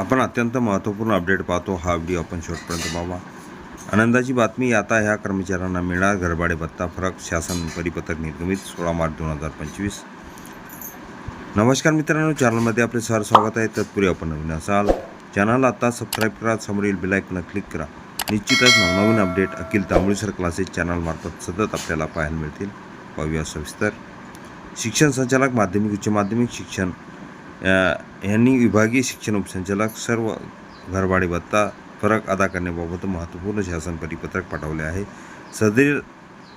आपण अत्यंत महत्त्वपूर्ण अपडेट पाहतो हा व्हिडिओ आपण शेवटपर्यंत पाहावा आनंदाची बातमी आता ह्या कर्मचाऱ्यांना मिळणार घरभाडे भत्ता फरक शासन परिपत्रक निर्गमित सोळा मार्च दोन हजार पंचवीस. नमस्कार मित्रांनो चॅनलमध्ये आपले सर स्वागत आहे. तत्पूर्वी आपण नवीन असाल चॅनलला आता सबस्क्राईब करा समोरील बिलायकनं क्लिक करा. निश्चितच नवनवीन अपडेट अखिल तांबुळीसर क्लासेस चॅनलमार्फत सतत आपल्याला पाहायला मिळतील. पाहूया सविस्तर. शिक्षण संचालक माध्यमिक उच्च माध्यमिक शिक्षण यांनी विभागीय शिक्षण उपसंचालक सर्व घरभाडे भत्ता फरक अदा करण्याबाबत महत्त्वपूर्ण शासन परिपत्रक पाठवले आहे. सदरील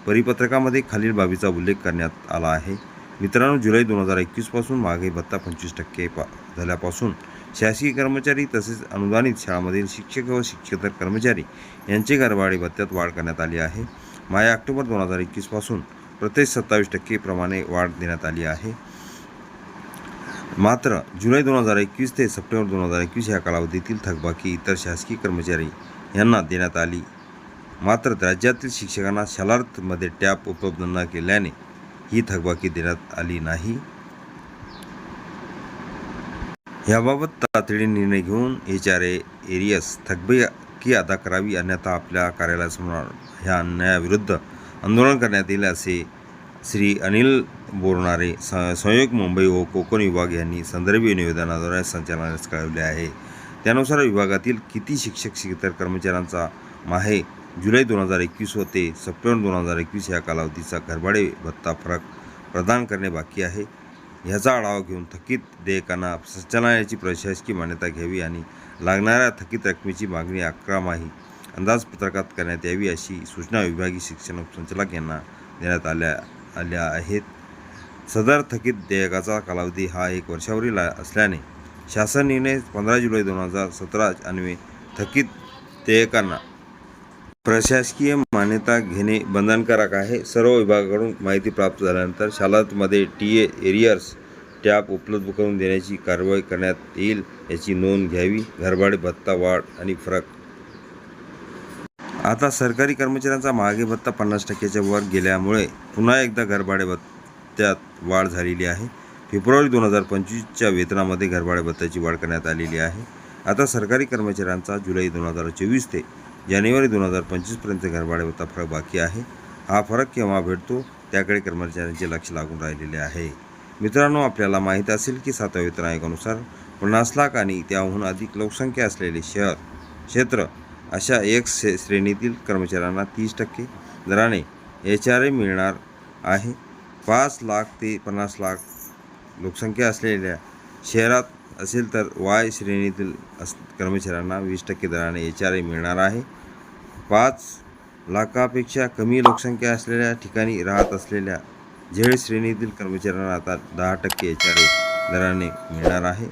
परिपत्रकामध्ये खालील बाबीचा उल्लेख करण्यात आला आहे. मित्रांनो जुलै दोन हजार एकवीसपासून महागाई भत्ता पंचवीस टक्के पा झाल्यापासून शासकीय कर्मचारी तसेच अनुदानित शाळांमधील शिक्षक व शिक्षकेतर कर्मचारी यांचे घरभाडे भत्त्यात वाढ करण्यात आली आहे. माया ऑक्टोबर दोन हजार एकवीसपासून प्रत्येक सत्तावीस टक्के प्रमाणे वाढ देण्यात आली आहे. मात्र जुलै दोन हजार एकवीस ते सप्टेंबर दोन हजार एकवीस या कालावधीतील थकबाकी इतर शासकीय कर्मचारी यांना देण्यात आली. मात्र राज्यातील शिक्षकांना शालार्थमध्ये टॅप उपलब्ध न केल्याने ही थकबाकी देण्यात आली नाही. याबाबत तातडीने निर्णय घेऊन एच आर ए एरियस थकबाकी अदा करावी अन्यथा आपल्या कार्यालयासमोर ह्या अन्यायाविरुद्ध आंदोलन करण्यात येईल असे श्री अनिल बोरणारे स संयोग मुंबई व कोकण विभाग यांनी संदर्भीय निवेदनाद्वारे संचालनास कळवले आहे. त्यानुसार विभागातील किती शिक्षक शिक्षेतर कर्मचाऱ्यांचा माहे जुलै दोन हजार एकवीस व ते सप्टेंबर दोन हजार एकवीस या कालावधीचा घरभाडे भत्ता फरक प्रदान करणे बाकी आहे. ह्याचा आढावा घेऊन थकीत देयकांना संचालनाची प्रशासकीय मान्यता घ्यावी आणि लागणाऱ्या थकीत रकमेची मागणी अकरा माही अंदाजपत्रकात करण्यात यावी अशी सूचना विभागीय शिक्षण उपसंचालक यांना देण्यात आल्या आल्या आहेत. सदर थकीत देयकाचा कालावधी हा एक वर्षावरील असल्याने शासन निर्णय पंधरा जुलै दोन हजार सतरा अन्वये थकीत देयकांना प्रशासकीय मान्यता घेणे बंधनकारक आहे. सर्व विभागाकडून माहिती प्राप्त झाल्यानंतर शालातमध्ये टी ए एरियर्स टॅप उपलब्ध करून देण्याची कारवाई करण्यात येईल याची नोंद घ्यावी. घरभाडे भत्ता वाढ आणि फरक आता सरकारी कर्मचाऱ्यांचा महागे भत्ता पन्नास टक्क्याच्या वर गेल्यामुळे पुन्हा एकदा घरभाडे भत्त्यात वाढ झालेली आहे. फेब्रुवारी दोन हजार पंचवीसच्या वेतनामध्ये घरभाडे भत्त्याची वाढ करण्यात आलेली आहे. आता सरकारी कर्मचाऱ्यांचा जुलै दोन हजार चोवीस ते जानेवारी दोन हजार पंचवीसपर्यंत घरभाडे भत्ता फरक बाकी आहे. हा फरक केव्हा भेटतो त्याकडे कर्मचाऱ्यांचे लक्ष लागून राहिलेले आहे. मित्रांनो आपल्याला माहीत असेल की सातव्या वेतन आयोगानुसार पन्नास लाख आणि त्याहून अधिक लोकसंख्या असलेले शहर क्षेत्र अशा एक से श्रेणीतील कर्मचाऱ्यांना तीस टक्के दराने एच आर ए मिळणार आहे. पाच लाख ते पन्नास लाख लोकसंख्या असलेल्या शहरात असेल तर वाय श्रेणीतील अस कर्मचाऱ्यांना वीस टक्के दराने एच आर ए मिळणार आहे. पाच लाखापेक्षा कमी लोकसंख्या असलेल्या ठिकाणी राहत असलेल्या झेड श्रेणीतील कर्मचाऱ्यांना आता दहा टक्के एच आर ए दराने मिळणार आहे.